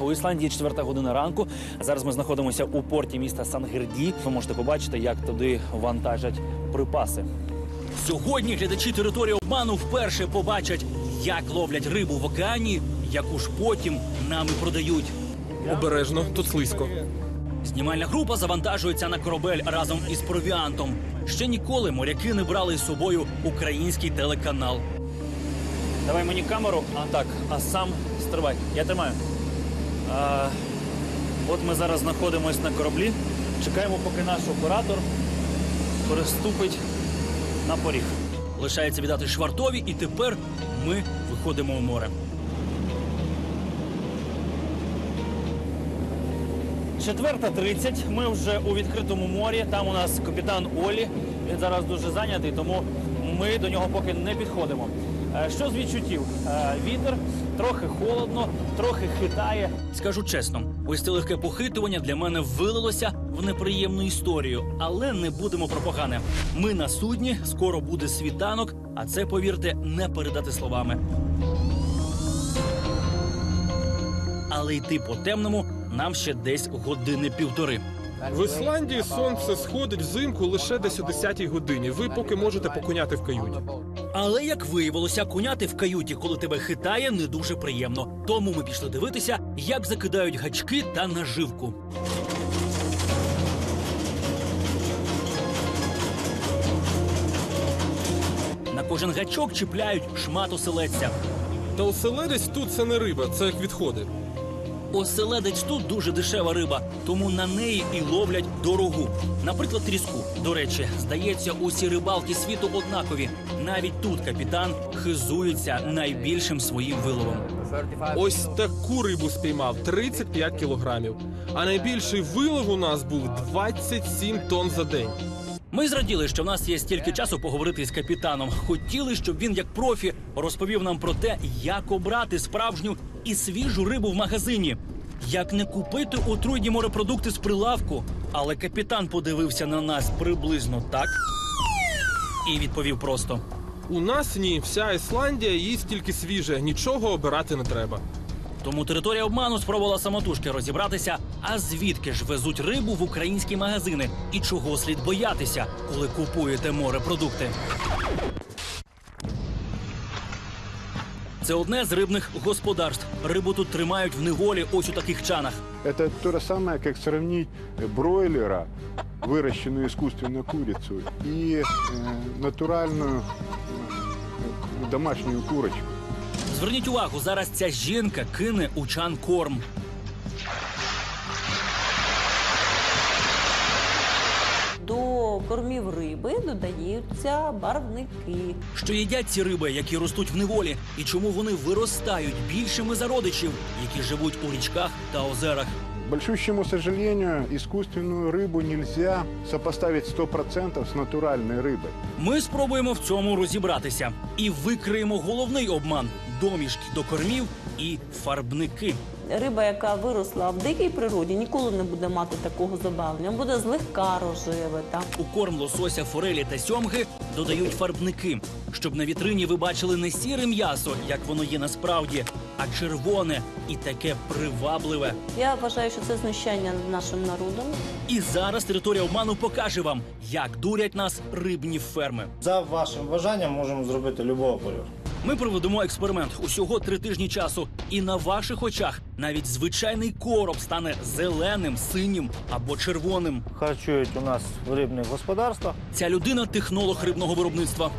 У Ісландії четверта година ранку. Зараз ми знаходимося у порті міста Сангерді. Ви можете побачити, як туди вантажать припаси. Сьогодні глядачі території обману вперше побачать, як ловлять рибу в океані, яку ж потім нам і продають. Обережно, тут слизько. Знімальна група завантажується на корабель разом із провіантом. Ще ніколи моряки не брали із собою український телеканал. Давай мені камеру, а так, а сам стривай. Я тримаю. От ми зараз знаходимося на кораблі. Чекаємо, поки наш оператор переступить на поріг. Лишається віддати швартові, і тепер ми виходимо у море. Четверта тридцять. Ми вже у відкритому морі. Там у нас капітан Олі. Він зараз дуже зайнятий, тому ми до нього поки не підходимо. Е, Що з відчуттів? Е, Вітер трохи холодно, трохи хитає. Скажу чесно, ось це легке похитування для мене вилилося в неприємну історію, але не будемо про погане. Ми на судні, скоро буде світанок, а це, повірте, не передати словами. Але йти по темному нам ще десь години півтори. В Ісландії сонце сходить взимку лише десь о 10-й годині. Ви поки можете покуняти в каюті. Але як виявилося, куняти в каюті, коли тебе хитає, не дуже приємно. Тому ми пішли дивитися, як закидають гачки та наживку. На кожен гачок чіпляють шмат оселедця. Та оселедець тут це не риба, це як відходи. Оселедець тут дуже дешева риба, тому на неї і ловлять дорогу. Наприклад, тріску. До речі, здається, усі рибалки світу однакові. Навіть тут капітан хизується найбільшим своїм виловом. Ось таку рибу спіймав 35 кілограмів. А найбільший вилов у нас був 27 тонн за день. Ми зраділи, що в нас є стільки часу поговорити з капітаном. Хотіли, щоб він, як профі, розповів нам про те, як обрати справжню і свіжу рибу в магазині, як не купити отруйні морепродукти з прилавку. Але капітан подивився на нас приблизно так і відповів просто. У нас ні, вся Ісландія їсть тільки свіже, нічого обирати не треба. Тому територія обману спробувала самотужки розібратися, а звідки ж везуть рибу в українські магазини і чого слід боятися, коли купуєте морепродукти. Це одне з рибних господарств. Рибу тут тримають в неволі ось у таких чанах. Это то же самое, как сравнить бройлера, выращенную искусственно курицу, и э, натуральную э, домашнюю курочку. Зверніть увагу, зараз ця жінка кине у чан корм. Кормів риби додаються барвники. Що їдять ці риби, які ростуть в неволі, і чому вони виростають більшими за родичів, які живуть у річках та озерах. К большущему сожалению, искусственную рыбу нельзя сопоставить 100% с натуральной рыбой. Ми спробуємо в цьому розібратися і викриємо головний обман домішки до кормів і фарбники. Риба, яка виросла в дикій природі, ніколи не буде мати такого забавлення. Буде злегка рожеве. У корм лосося, форелі та сьомги додають фарбники, щоб на вітрині ви бачили не сіре м'ясо, як воно є насправді, а червоне і таке привабливе. Я вважаю, що це знущання над нашим народом. І зараз територія обману покаже вам, як дурять нас рибні ферми. За вашим бажанням можемо зробити любого кольору. Ми проведемо експеримент усього три тижні часу, і на ваших очах навіть звичайний короб стане зеленим, синім або червоним. Харчують у нас в рибних господарствах. Ця людина технолог рибного виробництва.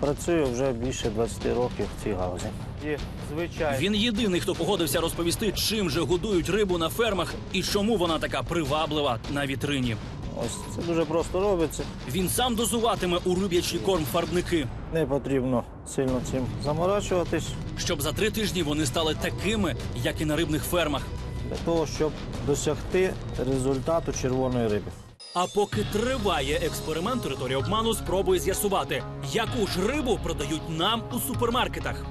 Працює вже більше 20 років в цій галузі. І звичайно, Він єдиний, хто погодився розповісти, чим же годують рибу на фермах і чому вона така приваблива на вітрині. Ось це дуже просто робиться. Він сам дозуватиме у риб'ячий корм фарбники, Не потрібно сильно цим заморачуватись щоб за три тижні вони стали такими, як і на рибних фермах. для того, щоб досягти результату червоної риби. А поки триває експеримент, територія обману спробує з'ясувати, яку ж рибу продають нам у супермаркетах.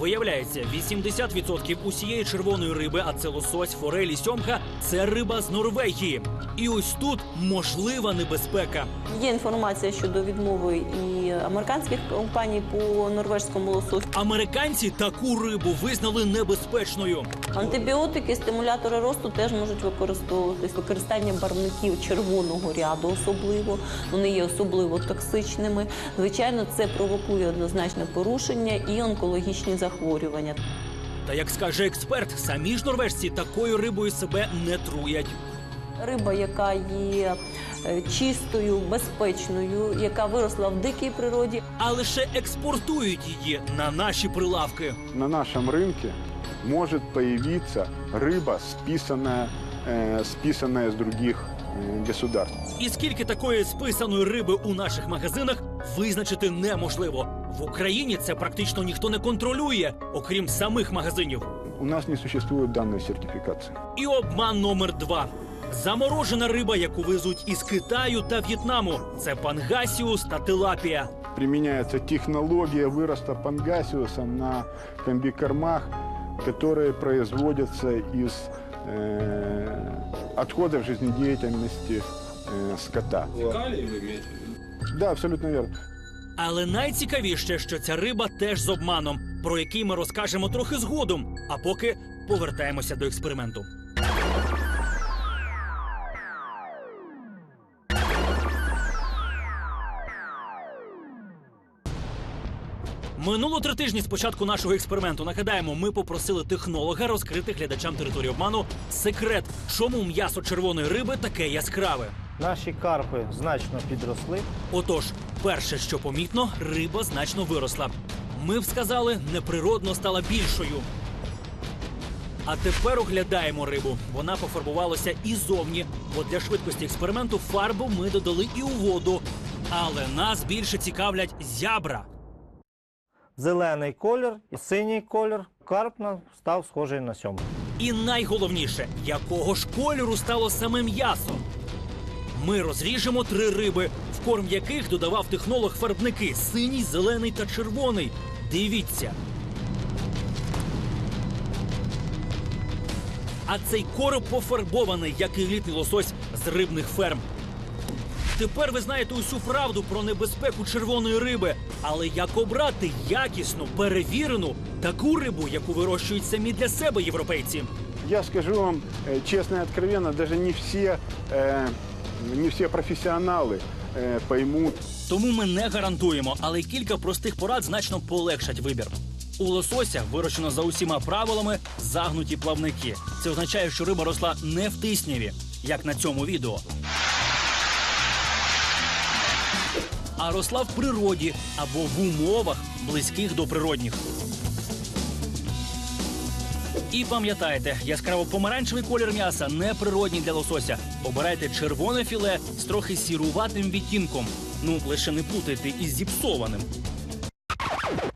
Виявляється, 80% усієї червоної риби, а це лосось, форель і сьомка це риба з Норвегії. І ось тут можлива небезпека. Є інформація щодо відмови і американських компаній по норвежському лососю. Американці таку рибу визнали небезпечною. Антибіотики, стимулятори росту теж можуть використовуватись. Використання барвників червоного ряду особливо. Вони є особливо токсичними. Звичайно, це провокує однозначне порушення і онкологічні захворювання Та як скаже експерт, самі ж норвежці такою рибою себе не труять. Риба, яка є е, чистою, безпечною, яка виросла в дикій природі, а лише експортують її на наші прилавки. На нашем рынке может появиться рыба, списанная, э, списанная с других э, государств. І скільки такої списаної риби у наших магазинах визначити неможливо. В Україні це практично ніхто не контролює, окрім самих магазинів. У нас не существует данной сертификации. І обман номер два. Заморожена риба, яку везуть із Китаю та В'єтнаму. Це пангасіус та тилапія. Применяется технология выроста пангасиуса на комбикормах, которые производятся из э, отходов жизнедеятельности э, скота. Да, абсолютно верно. Але найцікавіше, що ця риба теж з обманом, про який ми розкажемо трохи згодом. А поки повертаємося до експерименту. Минуло три тижні з початку нашого експерименту. Нагадаємо, ми попросили технолога розкрити глядачам території обману секрет, чому м'ясо червоної риби таке яскраве. Наші карпи значно підросли. Отож, перше, що помітно, риба значно виросла. Ми б сказали, неприродно стала більшою. А тепер оглядаємо рибу. Вона пофарбувалася і зовні, бо для швидкості експерименту фарбу ми додали і у воду. Але нас більше цікавлять зябра. Зелений колір і синій колір. Карп на- став схожий на сьомку. І найголовніше, якого ж кольору стало саме м'ясо. Ми розріжемо три риби, корм яких додавав технолог фарбники синій, зелений та червоний. Дивіться. А цей короб пофарбований, як і літній лосось з рибних ферм. Тепер ви знаєте усю правду про небезпеку червоної риби. Але як обрати якісну, перевірену таку рибу, яку вирощують самі для себе європейці? Я скажу вам э, честно и откровенно, даже не все, э, не все профессионалы э, поймут Тому ми не гарантуємо, але кілька простих порад значно полегшать вибір. У лосося вирощено за усіма правилами загнуті плавники. Це означає, що риба росла не в тисняві, як на цьому відео. А росла в природі або в умовах, близьких до природних. І пам'ятайте, яскраво помаранчевий колір м'яса не природній для лосося. Обирайте червоне філе з трохи сіруватим відтінком. Ну лише не путайте із зіпсованим.